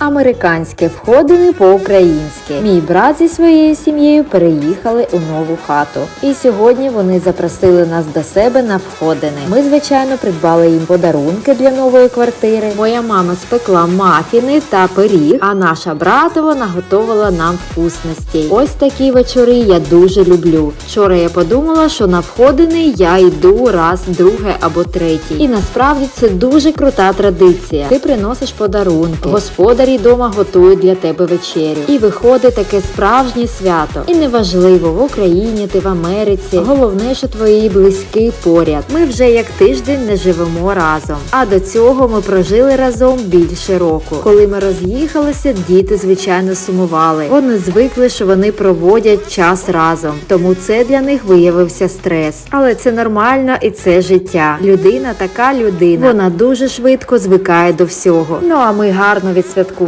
Американське входини по-українськи. Мій брат зі своєю сім'єю переїхали у нову хату. І сьогодні вони запросили нас до себе на входини. Ми, звичайно, придбали їм подарунки для нової квартири. Моя мама спекла мафіни та пиріг, а наша братова наготовила нам вкусностей. Ось такі вечори я дуже люблю. Вчора я подумала, що на входини я йду раз, друге або третій. І насправді це дуже крута традиція. Ти приносиш подарунки, господарі дома готують для тебе вечерю. І виходить таке справжнє свято. І неважливо, в Україні ти в Америці. Головне, що твої близькі поряд. Ми вже як тиждень не живемо разом. А до цього ми прожили разом більше року. Коли ми роз'їхалися, діти звичайно сумували. Вони звикли, що вони проводять час разом. Тому це для них виявився стрес. Але це нормально і це життя. Людина така людина. Вона дуже швидко звикає до всього. Ну а ми гарно відсвяткували